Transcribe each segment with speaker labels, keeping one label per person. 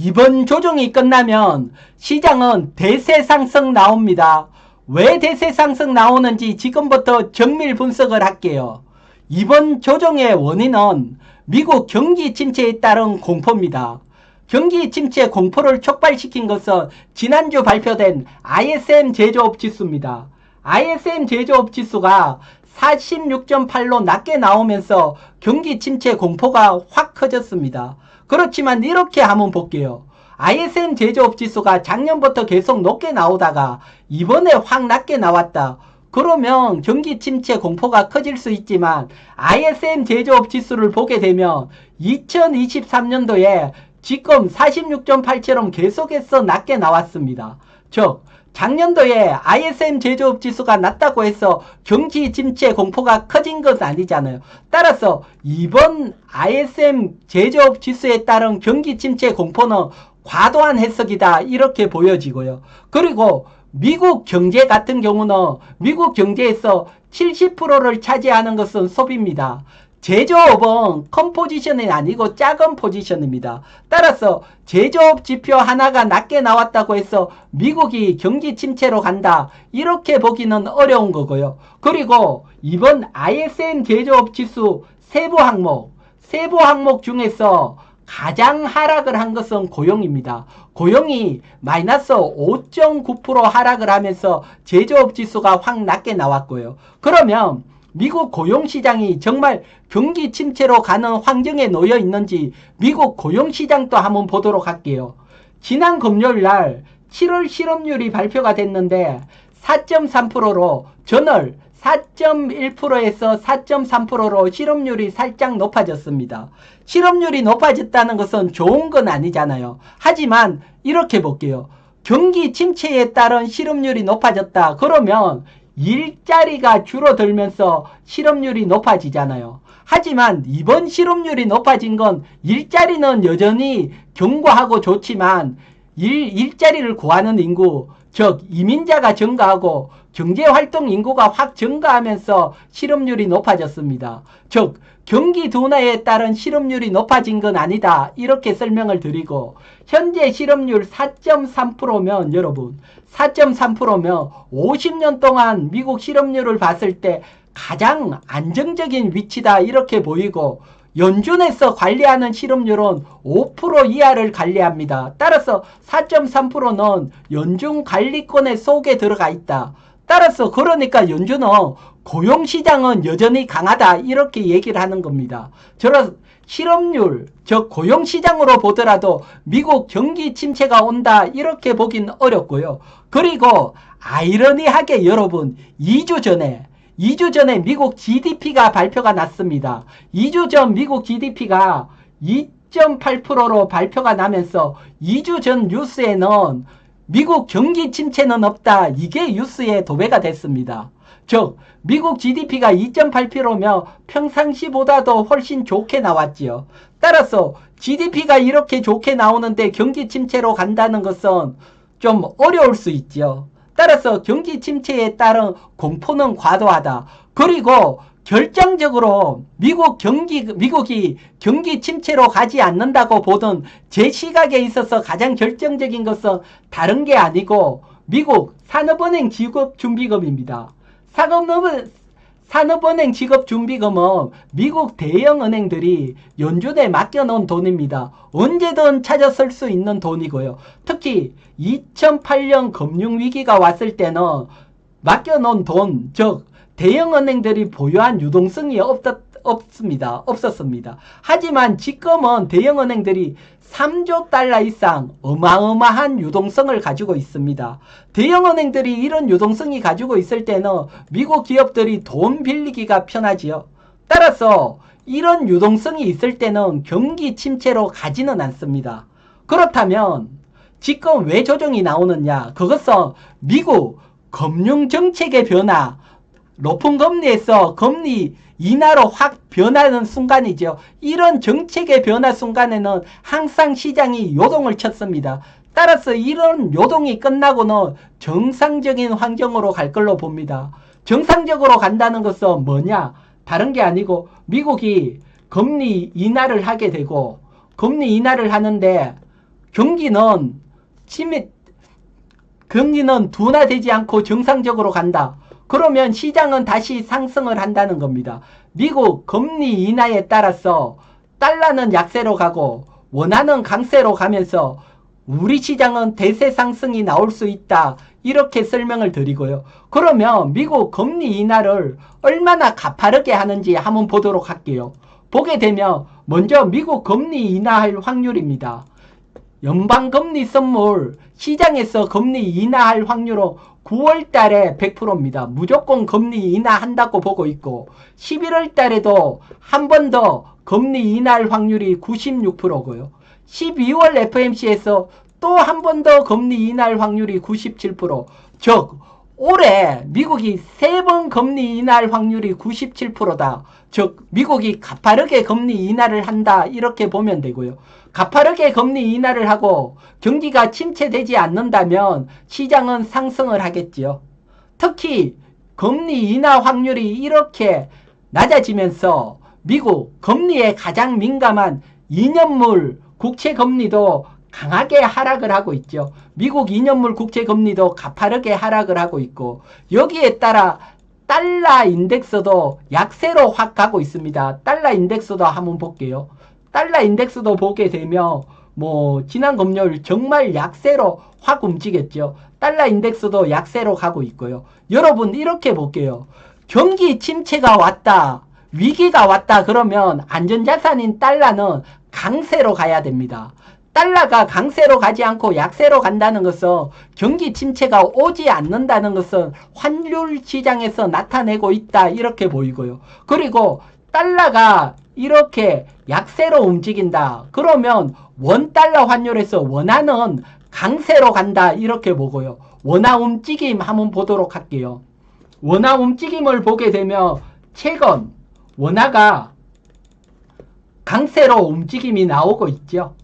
Speaker 1: 이번 조정이 끝나면 시장은 대세 상승 나옵니다. 왜 대세 상승 나오는지 지금부터 정밀 분석을 할게요. 이번 조정의 원인은 미국 경기 침체에 따른 공포입니다. 경기 침체 공포를 촉발시킨 것은 지난주 발표된 ISM 제조업 지수입니다. ISM 제조업 지수가 46.8로 낮게 나오면서 경기 침체 공포가 확 커졌습니다. 그렇지만 이렇게 한번 볼게요. ISM 제조업 지수가 작년부터 계속 높게 나오다가 이번에 확 낮게 나왔다. 그러면 경기 침체 공포가 커질 수 있지만 ISM 제조업 지수를 보게 되면 2023년도에 지금 46.8처럼 계속해서 낮게 나왔습니다. 즉 작년도에 ISM 제조업 지수가 낮다고 해서 경기 침체 공포가 커진 것은 아니잖아요. 따라서 이번 ISM 제조업 지수에 따른 경기 침체 공포는 과도한 해석이다 이렇게 보여지고요. 그리고 미국 경제 같은 경우는 미국 경제에서 70%를 차지하는 것은 소비입니다. 제조업은 큰 포지션이 아니고 작은 포지션입니다. 따라서 제조업 지표 하나가 낮게 나왔다고 해서 미국이 경기 침체로 간다. 이렇게 보기는 어려운 거고요. 그리고 이번 ISM 제조업 지수 세부 항목, 세부 항목 중에서 가장 하락을 한 것은 고용입니다. 고용이 마이너스 5.9% 하락을 하면서 제조업 지수가 확 낮게 나왔고요. 그러면 미국 고용시장이 정말 경기 침체로 가는 환경에 놓여 있는지 미국 고용시장도 한번 보도록 할게요. 지난 금요일 날 7월 실업률이 발표가 됐는데 4.3%로 전월 4.1%에서 4.3%로 실업률이 살짝 높아졌습니다. 실업률이 높아졌다는 것은 좋은 건 아니잖아요. 하지만 이렇게 볼게요. 경기 침체에 따른 실업률이 높아졌다. 그러면 일자리가 줄어들면서 실업률이 높아지잖아요. 하지만 이번 실업률이 높아진 건 일자리는 여전히 견고하고 좋지만 일, 일자리를 구하는 인구, 즉 이민자가 증가하고 경제활동 인구가 확 증가하면서 실업률이 높아졌습니다. 즉 경기 둔화에 따른 실업률이 높아진 건 아니다. 이렇게 설명을 드리고 현재 실업률 4.3%면 여러분 4.3%면 50년 동안 미국 실업률을 봤을 때 가장 안정적인 위치다 이렇게 보이고 연준에서 관리하는 실업률은 5% 이하를 관리합니다. 따라서 4.3%는 연준 관리권의 속에 들어가 있다. 따라서 그러니까 연준은 고용시장은 여전히 강하다 이렇게 얘기를 하는 겁니다. 저런 실업률, 즉 고용시장으로 보더라도 미국 경기 침체가 온다 이렇게 보긴 어렵고요. 그리고 아이러니하게 여러분 2주 전에 2주 전에 미국 GDP가 발표가 났습니다. 2주 전 미국 GDP가 2.8%로 발표가 나면서 2주 전 뉴스에는 미국 경기 침체는 없다. 이게 뉴스에 도배가 됐습니다. 즉 미국 GDP가 2.8%며 평상시보다도 훨씬 좋게 나왔지요. 따라서 GDP가 이렇게 좋게 나오는데 경기 침체로 간다는 것은 좀 어려울 수 있지요. 따라서 경기 침체에 따른 공포는 과도하다. 그리고 결정적으로 미국 경기 미국이 경기 침체로 가지 않는다고 보던 제 시각에 있어서 가장 결정적인 것은 다른 게 아니고 미국 산업은행 지급준비금입니다. 산업은행 지급준비금은 미국 대형 은행들이 연준에 맡겨놓은 돈입니다. 언제든 찾아 쓸 수 있는 돈이고요. 특히 2008년 금융위기가 왔을 때는 맡겨놓은 돈, 즉 대형 은행들이 보유한 유동성이 없었, 없습니다. 없었습니다. 하지만 지금은 대형 은행들이 3조 달러 이상 어마어마한 유동성을 가지고 있습니다. 대형 은행들이 이런 유동성이 가지고 있을 때는 미국 기업들이 돈 빌리기가 편하지요. 따라서 이런 유동성이 있을 때는 경기 침체로 가지는 않습니다. 그렇다면 지금 왜 조정이 나오느냐? 그것은 미국 금융 정책의 변화, 높은 금리에서 금리 인하로 확 변하는 순간이죠. 이런 정책의 변화 순간에는 항상 시장이 요동을 쳤습니다. 따라서 이런 요동이 끝나고는 정상적인 환경으로 갈 걸로 봅니다. 정상적으로 간다는 것은 뭐냐? 다른 게 아니고 미국이 금리 인하를 하게 되고 금리 인하를 하는데 경기는 침해 경기는 둔화되지 않고 정상적으로 간다. 그러면 시장은 다시 상승을 한다는 겁니다. 미국 금리 인하에 따라서 달러는 약세로 가고 원화는 강세로 가면서 우리 시장은 대세 상승이 나올 수 있다. 이렇게 설명을 드리고요. 그러면 미국 금리 인하를 얼마나 가파르게 하는지 한번 보도록 할게요. 보게 되면 먼저 미국 금리 인하할 확률입니다. 연방금리 선물 시장에서 금리 인하할 확률은 9월 달에 100%입니다. 무조건 금리 인하한다고 보고 있고 11월 달에도 한 번 더 금리 인하할 확률이 96%고요. 12월 FMC에서 또 한 번 더 금리 인하할 확률이 97%. 즉 올해 미국이 세 번 금리 인하할 확률이 97%다. 즉 미국이 가파르게 금리 인하를 한다 이렇게 보면 되고요. 가파르게 금리 인하를 하고 경기가 침체되지 않는다면 시장은 상승을 하겠지요. 특히 금리 인하 확률이 이렇게 낮아지면서 미국 금리에 가장 민감한 2년물 국채 금리도 강하게 하락을 하고 있죠. 미국 2년물 국채 금리도 가파르게 하락을 하고 있고 여기에 따라 달러 인덱스도 약세로 확 가고 있습니다. 달러 인덱스도 한번 볼게요. 달러 인덱스도 보게 되면 뭐 지난 금요일 정말 약세로 확 움직였죠. 달러 인덱스도 약세로 가고 있고요. 여러분 이렇게 볼게요. 경기 침체가 왔다. 위기가 왔다 그러면 안전자산인 달러는 강세로 가야 됩니다. 달러가 강세로 가지 않고 약세로 간다는 것은 경기 침체가 오지 않는다는 것은 환율 시장에서 나타내고 있다 이렇게 보이고요. 그리고 달러가 이렇게 약세로 움직인다. 그러면 원달러 환율에서 원화는 강세로 간다 이렇게 보고요. 원화 움직임 한번 보도록 할게요. 원화 움직임을 보게 되면 최근 원화가 강세로 움직임이 나오고 있죠.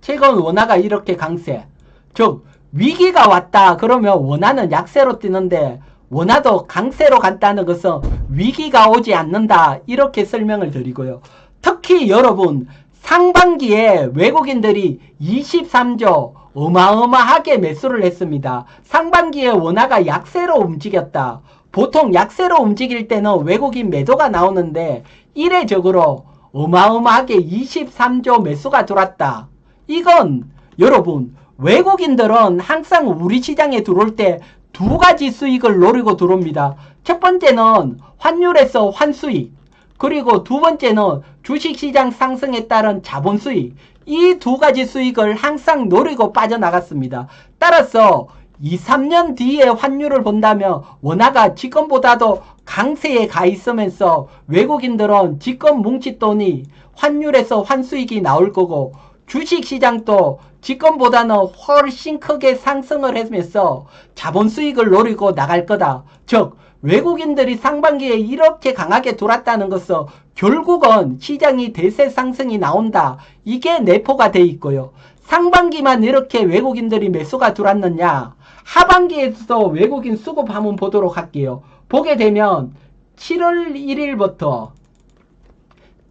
Speaker 1: 최근 원화가 이렇게 강세. 즉 위기가 왔다 그러면 원화는 약세로 뛰는데 원화도 강세로 간다는 것은 위기가 오지 않는다 이렇게 설명을 드리고요. 특히 여러분 상반기에 외국인들이 23조 어마어마하게 매수를 했습니다. 상반기에 원화가 약세로 움직였다. 보통 약세로 움직일 때는 외국인 매도가 나오는데 이례적으로 어마어마하게 23조 매수가 들어왔다. 이건 여러분 외국인들은 항상 우리 시장에 들어올 때 두 가지 수익을 노리고 들어옵니다. 첫 번째는 환율에서 환수익 그리고 두 번째는 주식시장 상승에 따른 자본 수익 이 두 가지 수익을 항상 노리고 빠져나갔습니다. 따라서 2, 3년 뒤에 환율을 본다면 원화가 지금보다도 강세에 가 있으면서 외국인들은 지금 뭉칫돈이 환율에서 환수익이 나올 거고 주식시장도 지금보다는 훨씬 크게 상승을 하면서 자본 수익을 노리고 나갈 거다. 즉 외국인들이 상반기에 이렇게 강하게 돌았다는 것은 결국은 시장이 대세 상승이 나온다. 이게 내포가 돼 있고요. 상반기만 이렇게 외국인들이 매수가 들어왔느냐? 하반기에서도 외국인 수급 한번 보도록 할게요. 보게 되면 7월 1일부터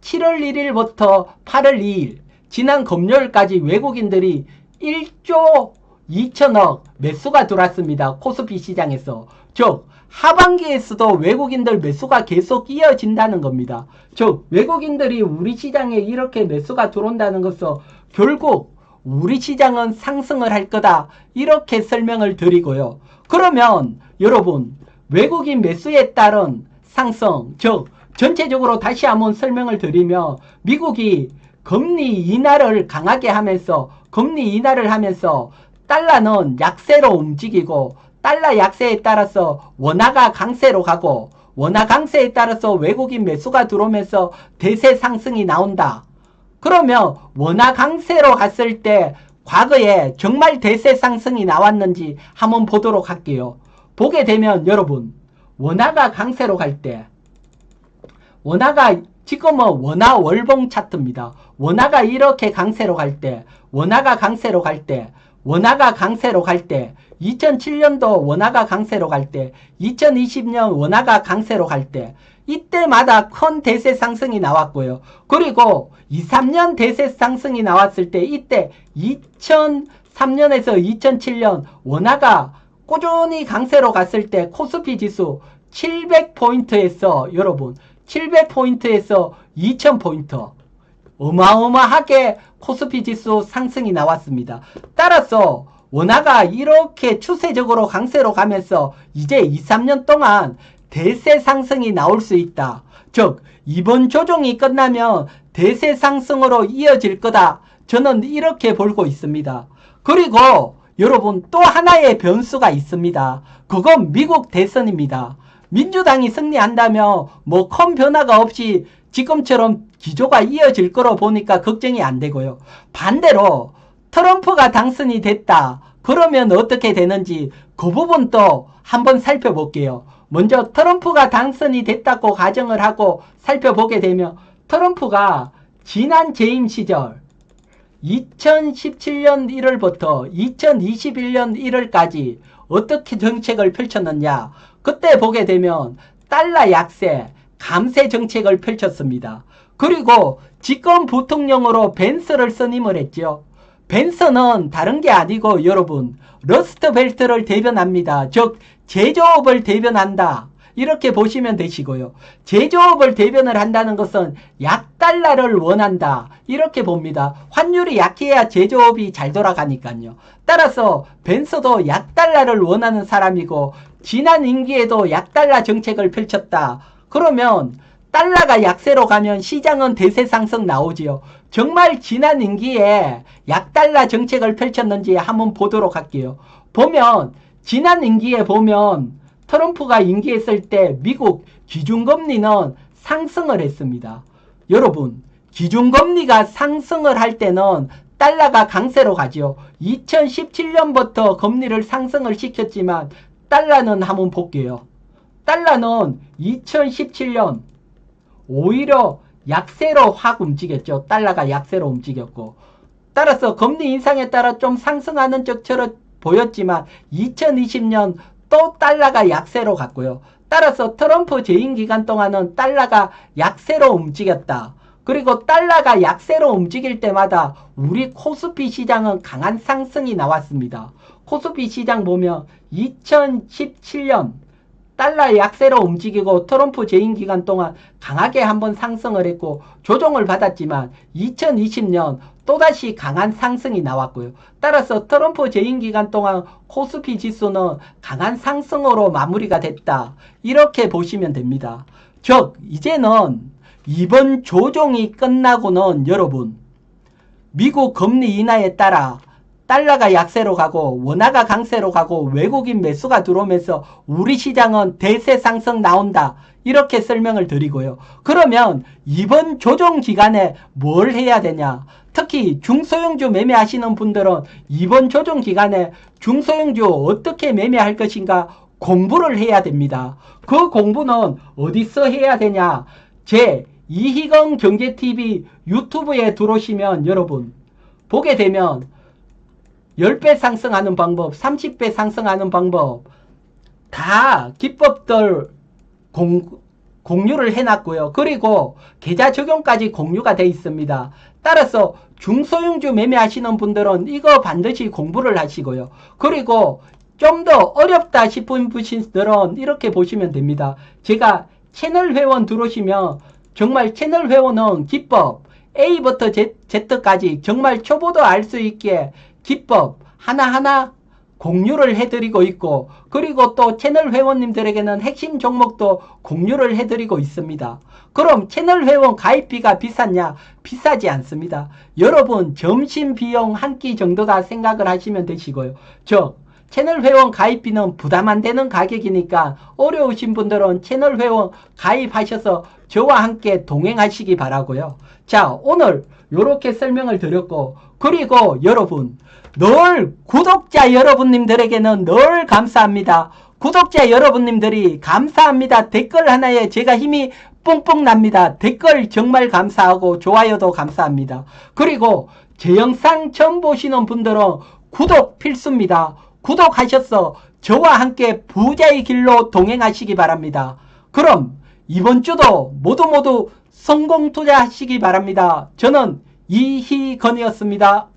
Speaker 1: 7월 1일부터 8월 2일 지난 금요일까지 외국인들이 1조 2천억 매수가 들어왔습니다. 코스피 시장에서. 즉 하반기에서도 외국인들 매수가 계속 이어진다는 겁니다. 즉 외국인들이 우리 시장에 이렇게 매수가 들어온다는 것은 결국 우리 시장은 상승을 할 거다. 이렇게 설명을 드리고요. 그러면 여러분 외국인 매수에 따른 상승 즉 전체적으로 다시 한번 설명을 드리면 미국이 금리 인하를 강하게 하면서 금리 인하를 하면서 달러는 약세로 움직이고 달러 약세에 따라서 원화가 강세로 가고 원화 강세에 따라서 외국인 매수가 들어오면서 대세 상승이 나온다. 그러면 원화 강세로 갔을 때 과거에 정말 대세 상승이 나왔는지 한번 보도록 할게요. 보게 되면 여러분 원화가 강세로 갈 때 원화가 지금은 원화 월봉 차트입니다. 원화가 이렇게 강세로 갈 때, 원화가 강세로 갈 때, 원화가 강세로 갈 때, 2007년도 원화가 강세로 갈 때, 2020년 원화가 강세로 갈 때, 이때마다 큰 대세 상승이 나왔고요. 그리고 2, 3년 대세 상승이 나왔을 때 이때 2003년에서 2007년 원화가 꾸준히 강세로 갔을 때 코스피 지수 700포인트에서 여러분 700포인트에서 2000포인트 어마어마하게 코스피 지수 상승이 나왔습니다. 따라서 원화가 이렇게 추세적으로 강세로 가면서 이제 2, 3년 동안 대세 상승이 나올 수 있다. 즉, 이번 조정이 끝나면 대세 상승으로 이어질 거다. 저는 이렇게 보고 있습니다. 그리고 여러분 또 하나의 변수가 있습니다. 그건 미국 대선입니다. 민주당이 승리한다면 뭐 큰 변화가 없이 지금처럼 기조가 이어질 거로 보니까 걱정이 안 되고요. 반대로 트럼프가 당선이 됐다. 그러면 어떻게 되는지 그 부분도 한번 살펴볼게요. 먼저 트럼프가 당선이 됐다고 가정을 하고 살펴보게 되면 트럼프가 지난 재임 시절 2017년 1월부터 2021년 1월까지 어떻게 정책을 펼쳤느냐. 그때 보게 되면 달러 약세, 감세 정책을 펼쳤습니다. 그리고 집권 부통령으로 벤스를 선임을 했죠. 벤서는 다른 게 아니고 여러분 러스트벨트를 대변합니다. 즉 제조업을 대변한다. 이렇게 보시면 되시고요. 제조업을 대변을 한다는 것은 약달러를 원한다. 이렇게 봅니다. 환율이 약해야 제조업이 잘 돌아가니까요. 따라서 벤서도 약달러를 원하는 사람이고 지난 임기에도 약달러 정책을 펼쳤다. 그러면 달러가 약세로 가면 시장은 대세 상승 나오지요. 정말 지난 임기에 약달러 정책을 펼쳤는지 한번 보도록 할게요. 보면 지난 임기에 보면 트럼프가 임기했을 때 미국 기준금리는 상승을 했습니다. 여러분, 기준금리가 상승을 할 때는 달러가 강세로 가죠. 2017년부터 금리를 상승을 시켰지만 달러는 한번 볼게요. 달러는 2017년 오히려 약세로 확 움직였죠. 달러가 약세로 움직였고. 따라서 금리 인상에 따라 좀 상승하는 쪽처럼 보였지만 2020년 또 달러가 약세로 갔고요. 따라서 트럼프 재임 기간 동안은 달러가 약세로 움직였다. 그리고 달러가 약세로 움직일 때마다 우리 코스피 시장은 강한 상승이 나왔습니다. 코스피 시장 보면 2017년 달러 약세로 움직이고 트럼프 재임 기간 동안 강하게 한번 상승을 했고 조정을 받았지만 2020년 또다시 강한 상승이 나왔고요. 따라서 트럼프 재임 기간 동안 코스피 지수는 강한 상승으로 마무리가 됐다. 이렇게 보시면 됩니다. 즉 이제는 이번 조정이 끝나고는 여러분 미국 금리 인하에 따라 달러가 약세로 가고 원화가 강세로 가고 외국인 매수가 들어오면서 우리 시장은 대세 상승 나온다. 이렇게 설명을 드리고요. 그러면 이번 조정 기간에 뭘 해야 되냐? 특히 중소형주 매매하시는 분들은 이번 조정 기간에 중소형주 어떻게 매매할 것인가 공부를 해야 됩니다. 그 공부는 어디서 해야 되냐? 제 이희경 경제TV 유튜브에 들어오시면 여러분 보게 되면 10배 상승하는 방법, 30배 상승하는 방법, 다 기법들 공, 공유를 해놨고요. 그리고 계좌 적용까지 공유가 돼 있습니다. 따라서 중소형주 매매하시는 분들은 이거 반드시 공부를 하시고요. 그리고 좀 더 어렵다 싶은 분들은 이렇게 보시면 됩니다. 제가 채널 회원 들어오시면 정말 채널 회원은 기법 A부터 Z, Z까지 정말 초보도 알 수 있게 기법 하나하나 공유를 해드리고 있고 그리고 또 채널 회원님들에게는 핵심 종목도 공유를 해드리고 있습니다. 그럼 채널 회원 가입비가 비쌌냐? 비싸지 않습니다. 여러분 점심 비용 한 끼 정도다 생각을 하시면 되시고요. 즉 채널 회원 가입비는 부담 안 되는 가격이니까 어려우신 분들은 채널 회원 가입하셔서 저와 함께 동행하시기 바라고요. 자 오늘 이렇게 설명을 드렸고 그리고 여러분 늘 구독자 여러분님들에게는 늘 감사합니다. 구독자 여러분님들이 감사합니다. 댓글 하나에 제가 힘이 뽕뽕 납니다. 댓글 정말 감사하고 좋아요도 감사합니다. 그리고 제 영상 처음 보시는 분들은 구독 필수입니다. 구독하셔서 저와 함께 부자의 길로 동행하시기 바랍니다. 그럼 이번 주도 모두 모두 성공 투자하시기 바랍니다. 저는 이희건이었습니다.